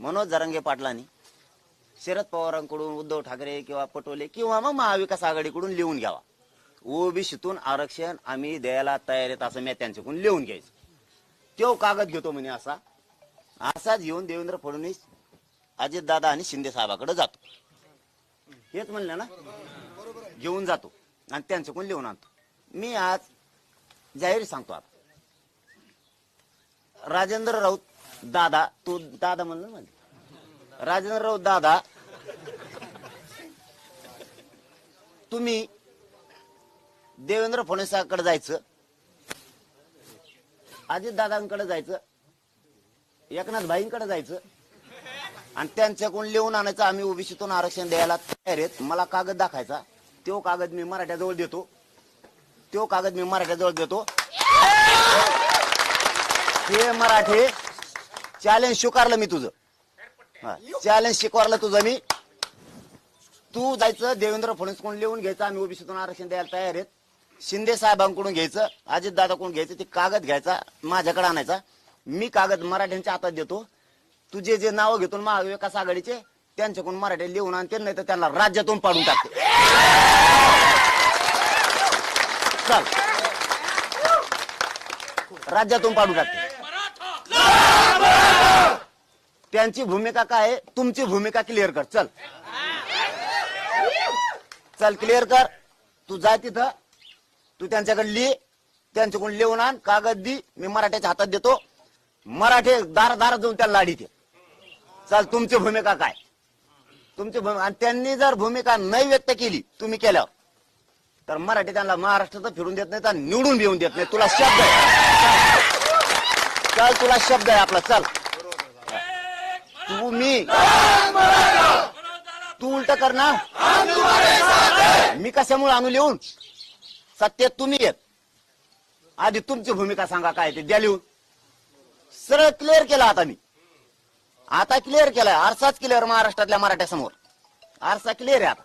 मनोज जरांगे पाटलांनी शरद पवारांकडून उद्धव ठाकरे किंवा पटोले किंवा मग महाविकास आघाडीकडून लिहून घ्यावा. ओबीसीतून आरक्षण आम्ही द्यायला तयार आहेत असं मी त्यांच्याकडून लिहून घ्यायचं. तो कागद घेतो म्हणे असा. असाच घेऊन देवेंद्र फडणवीस अजितदादा आणि शिंदे साहेबाकडे जातो. हेच म्हणलं ना? घेऊन जातो आणि त्यांच्याकडून लिहून आणतो. मी आज जाहीर सांगतो आता. राजेंद्र राऊत दादा तू दादा म्हणलं म्हणजे राजेंद्रराव दादा तुम्ही देवेंद्र फडणवीसांकडे जायचं अजित दादांकडे जायचं एकनाथ भाईंकडे जायचं आणि त्यांच्याकडून लिहून आणायचं. आम्ही ओबीसीतून आरक्षण द्यायला तयार आहेत. मला कागद दाखायचा. तो कागद मी मराठ्याजवळ देतो. तो कागद मी मराठ्याजवळ देतो. हे मराठे चॅलेंज स्वीकारलं मी तुझं. चॅलेंज स्वीकारलं तुझं मी. तू जायचं देवेंद्र फडणवीस कोण लिहून घ्यायचं आम्ही ओबीसीतून आरक्षण द्यायला तयार आहेत. शिंदे साहेबांकडून घ्यायचं अजित दादाकडून घ्यायचं ते कागद घ्यायचा माझ्याकडे आणायचा. मी कागद मराठ्यांच्या हातात देतो. तुझे जे नावं घेतो ना महाविकास आघाडीचे त्यांच्याकडून मराठी लिहून आणते नाही तर त्यांना राज्यातून पाडून टाकते. चल. राज्यातून पाडून टाकते. त्यांची भूमिका काय आहे? तुमची भूमिका क्लिअर कर. चल. चल क्लिअर कर. तू जा तिथं. तू त्यांच्याकडे लिहि त्यांच्याकडून लिहून आण. कागद दी. मी मराठ्याच्या हातात देतो. मराठे दार दार जाऊन त्या लाडी ते चल तुमची भूमिका काय? तुमची भूमिका आणि त्यांनी जर भूमिका नाही व्यक्त केली तुम्ही केल्यावर तर मराठी त्यांना महाराष्ट्रात फिरून देत नाही तर निवडून घेऊन देत नाही तुला शब्द आहे. चल तुला शब्द आहे आपला. चल. तू मी. तू उलट कर ना. मी कशामुळे आणू लिहून? सत्तेत तुम्ही येत. आधी तुमची भूमिका सांगा काय ते द्या लिहून. सरळ क्लिअर केला आता मी. आता क्लिअर केलाय. आरसाच क्लिअर महाराष्ट्रातल्या मराठ्यासमोर. आरसा क्लिअर आहे आता.